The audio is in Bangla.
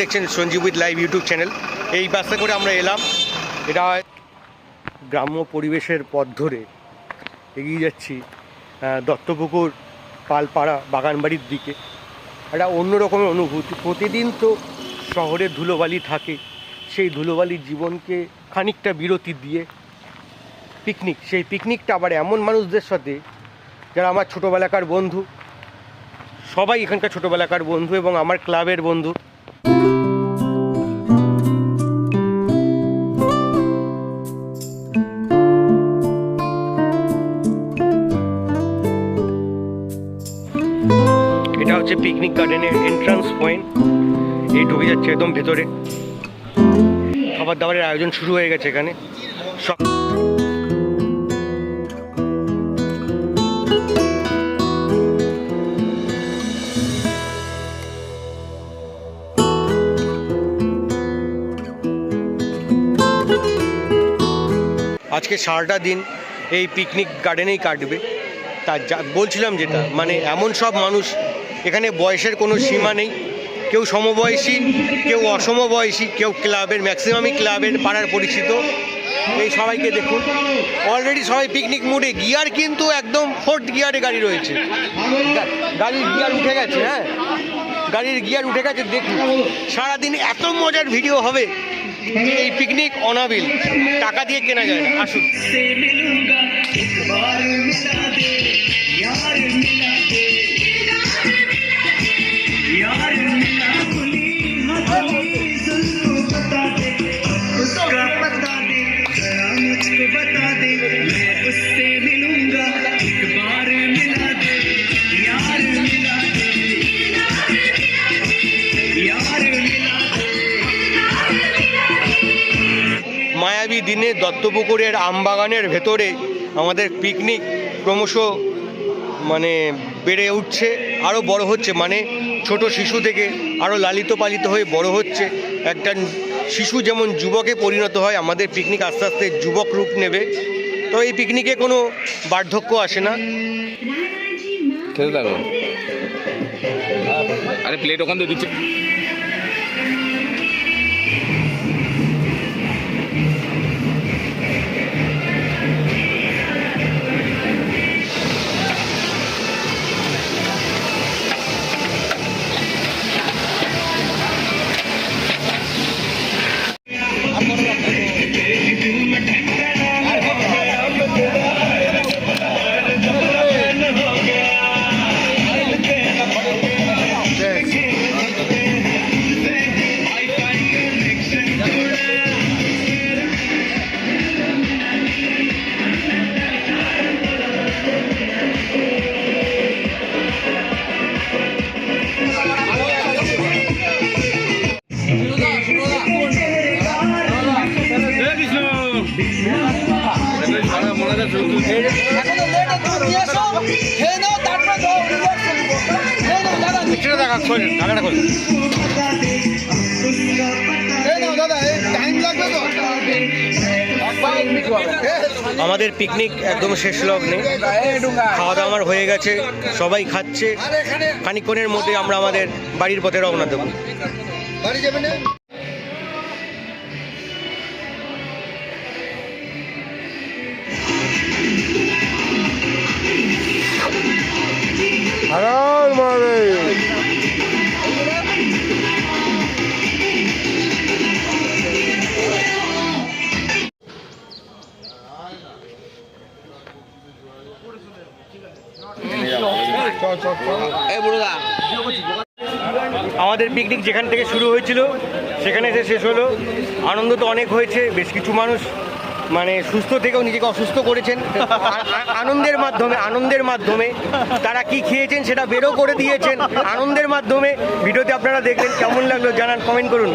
দেখছেন Sanjib with live YouTube channel. এই বাসে করে আমরা এলাম। এটা গ্রাম্য পরিবেশের পথ ধরে এগিয়ে যাচ্ছি দত্তপুকুর, পালপাড়া, বাগানবাড়ির দিকে। একটা অন্য রকমের অনুভূতি। প্রতিদিন তো শহরে ধুলোবালি থাকে। সেই ধুলোবালির জীবনকে খানিকটা বিরতি দিয়ে পিকনিক। সেই পিকনিকটা আবার এমন মানুষদের সাথে, যারা আমার ছোটোবেলাকার বন্ধু, সবাই এখানকার ছোটোবেলাকার বন্ধু এবং আমার ক্লাবের বন্ধু এটা হচ্ছে পিকনিক গার্ডেনের এন্ট্রান্স পয়েন্ট এই ঢুকে যাচ্ছে একদম ভেতরে। খাবার দাবারের আয়োজন শুরু হয়ে গেছে এখানে। সব আজকে সারাটা দিন এই পিকনিক গার্ডেনেই কাটবে। তা বলছিলাম যেটা মানে এমন সব মানুষ এখানে বয়সের কোনো সীমা নেই কেউ সমবয়সী কেউ অসমবয়সী কেউ ক্লাবের ম্যাক্সিমামই ক্লাবের পাড়ার পরিচিত এই সবাইকে দেখুন অলরেডি সবাই পিকনিক মুডে গিয়ার কিন্তু একদম ফোর্থ গিয়ারে গাড়ি রয়েছে গা- গাড়ির গিয়ার উঠে গেছে হ্যাঁ গাড়ির গিয়ার উঠে গেছে দেখুন সারাদিন এত মজার ভিডিও হবে যে এই পিকনিক অনাবিল টাকা দিয়ে কেনা যায় না আসুন से मिलूंगा एक बार मिला दे यार मिला दे মায়াবী দিনে দত্তপুকুরের আমবাগানের ভেতরে আমাদের পিকনিক ক্রমশ মানে বেড়ে উঠছে আরও বড় হচ্ছে। মানে ছোট শিশু থেকে আরও লালিত পালিত হয়ে বড় হচ্ছে। একটা শিশু যেমন যুবকে পরিণত হয়, আমাদের পিকনিক আস্তে আস্তে যুবক রূপ নেবে। তো এই পিকনিকে কোনো বার্ধক্য আসে না? খেতে থাকো। আরে প্লেট ওখান থেকে দিচ্ছে। আমাদের পিকনিক একদম শেষ লগ্নে। খাওয়া দাওয়া আমার হয়ে গেছে, সবাই খাচ্ছে। খানিকক্ষণের মধ্যে আমরা আমাদের বাড়ির পথে রওনা দেবো। যাবে না আমাদের পিকনিক যেখান থেকে শুরু হয়েছিল, সেখানে এসে শেষ হলো। আনন্দ তো অনেক হয়েছে, বেশ কিছু মানুষ মানে সুস্থ থেকেও নিজেকে অসুস্থ করেছেন। আনন্দের মাধ্যমে আনন্দের মাধ্যমে তারা কি খেয়েছেন সেটা বেরো করে দিয়েছেন। আনন্দের মাধ্যমে ভিডিওতে আপনারা দেখলেন কেমন লাগল জানান কমেন্ট করুন।